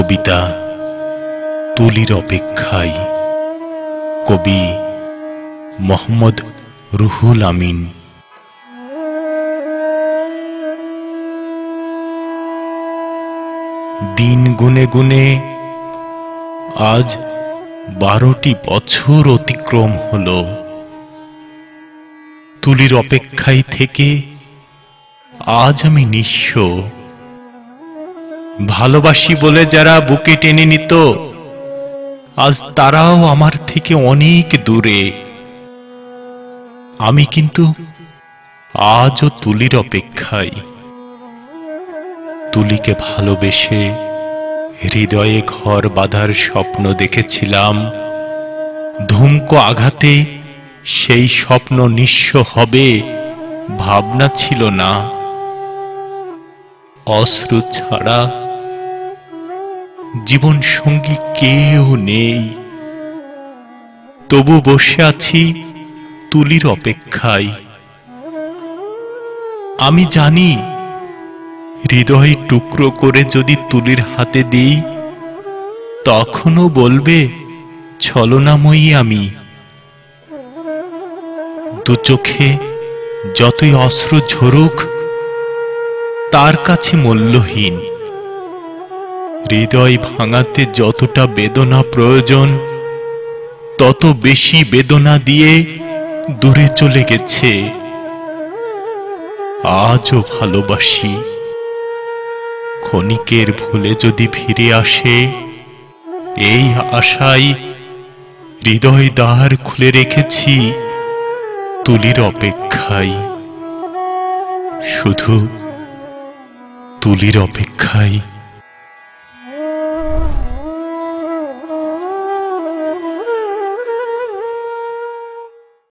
কবিতা তুলির অপেক্ষায়। কবি মোহাম্মদ রুহুল আমিন। দিন গুনে গুনে আজ বারোটি বছর অতিক্রম হলো। তুলির অপেক্ষায় থেকে আজ আমি নিঃস্ব। ভালোবাসি বলে যারা বুকে টেনে নিত, আজ তারাও আমার থেকে অনেক দূরে। আমি কিন্তু আজও তুলির অপেক্ষায়। তুলিকে ভালোবেসে হৃদয়ে ঘর বাঁধার স্বপ্ন দেখেছিলাম। ধুমকো আঘাতে সেই স্বপ্ন নিঃস্ব হবে ভাবনা ছিল না। অশ্রু ছাড়া জীবন সঙ্গী কেউ নেই। তবু বসে আছি তুলির অপেক্ষায়। আমি জানি, হৃদয় টুকরো করে যদি তুলির হাতে দিই, তখনও বলবে, ছলনাময়ী আমি। দু চোখে যতই অশ্রু ঝরুক, তার কাছে মূল্যহীন। হৃদয় ভাঙাতে যতটা বেদনা প্রয়োজন, তত বেশি বেদনা দিয়ে দূরে চলে গেছে। আজও ভালোবাসি। ক্ষণিকের ভুলে যদি ফিরে আসে, এই আশায় হৃদয় দ্বার খুলে রেখেছি তুলির অপেক্ষায়। শুধু তুলির অপেক্ষায়।